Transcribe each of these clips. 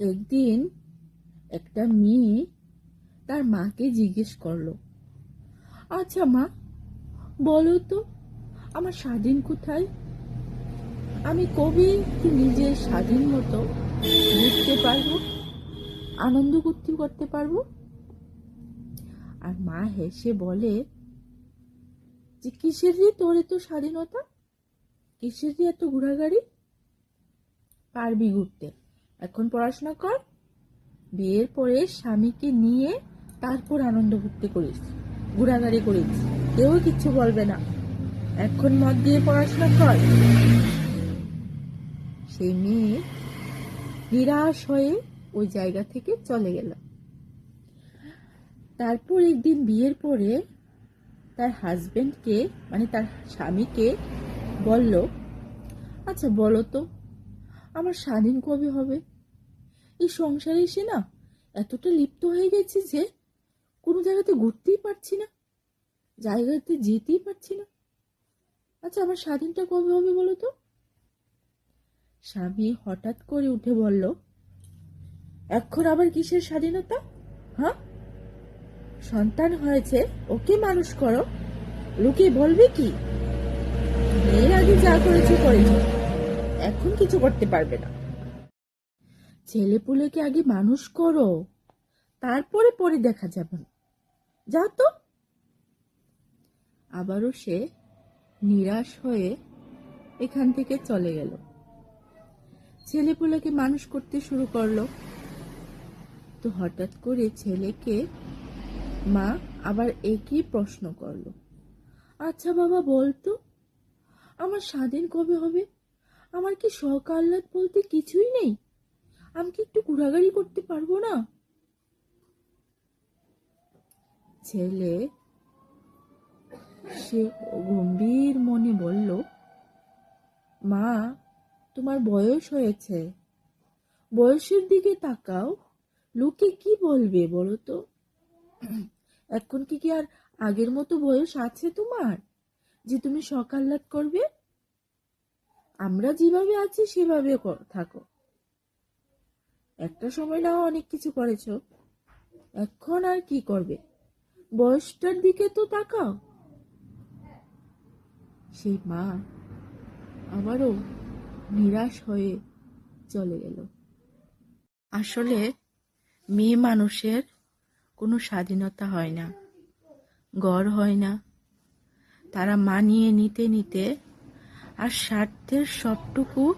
একদিন একটা মেয়ে তার মাকে জিজ্ঞেস করল আচ্ছা মা, বলো তো, আমার স্বাধীন কোথায়? আমি কবে কি নিজের স্বাধীন মতো বুঝতে পারব, আনন্দ করতে করতে পারব? আর মা হেসে বলে, যে কিসের রে তোর এত স্বাধীনতা? কিসের রে এত ঘোরাগাড়ি পারবি ঘুরতে? এখন পড়াশোনা কর। বিয়ের পরে স্বামীকে নিয়ে তারপর আনন্দ করতে করিস, ঘোরাঘুরি করিস। কেউ কিচ্ছু বলবে না। এখন মত দিয়ে পড়াশোনা কর। সেই মেয়ে নিরাশ হয়ে ওই জায়গা থেকে চলে গেল। তারপর একদিন বিয়ের পরে তার হাজবেন্ডকে মানে তার স্বামীকে বলল আচ্ছা বলো তো, আমার স্বাধীন কবে হবে? এই সংসারে এসে না এতটা লিপ্ত হয়ে গেছি যে কোনো জায়গাতে ঘুরতেই পারছি না, জায়গাতে যেতেই পারছি না। আচ্ছা আমার স্বাধীনটা কবে হবে বলো তো? স্বামী হঠাৎ করে উঠে বলল, এখন আবার কিসের স্বাধীনতা? হ্যাঁ? সন্তান হয়েছে, ওকে মানুষ করো। লোকে বলবে কি মেয়ের আগে যা করেছ করেছ, এখন কিছু করতে পারবে না। ছেলে পুলেকে আগে মানুষ করো, তারপরে পরে দেখা যাবে। যাও তো। আবারও সে নিরাশ হয়ে এখান থেকে চলে গেল। ছেলে পুলেকে মানুষ করতে শুরু করল। তো হঠাৎ করে ছেলেকে মা আবার একই প্রশ্ন করল। আচ্ছা বাবা বলতো আমার স্বাধীন কবে হবে? আমার কি আহ্লাদ বলতে কিছুই নেই? আমি কি একটু ঘোরাঘুরি করতে পারব না? ছেলে, সে গম্ভীর মনে বলল, মা, তোমার বয়স হয়েছে। বয়সের দিকে তাকাও। লোকে কি বলবে বলো তো? এখন কি কি আর আগের মতো বয়স আছে তোমার? যে তুমি সকাল্লাদ করবে? আমরা যেভাবে আছি সেভাবে থাকো। একটা সময় না অনেক কিছু করেছ। এখন আর কি করবে? বয়সটার দিকে তো তাকাও। সেই মা আবারও নিরাশ হয়ে চলে গেল আসলে মেয়ে মানুষের কোনো স্বাধীনতা হয় না, গড় হয় না। তারা মানিয়ে নিতে নিতে আর স্বার্থের সবটুকু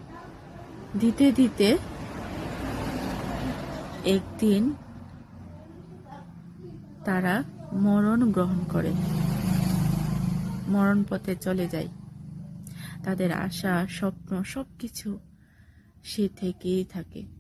দিতে দিতে একদিন তারা মরণ গ্রহণ করে। মরণ পথে চলে যায়। তাদের আশা, স্বপ্ন, সবকিছু সে থেকেই থাকে।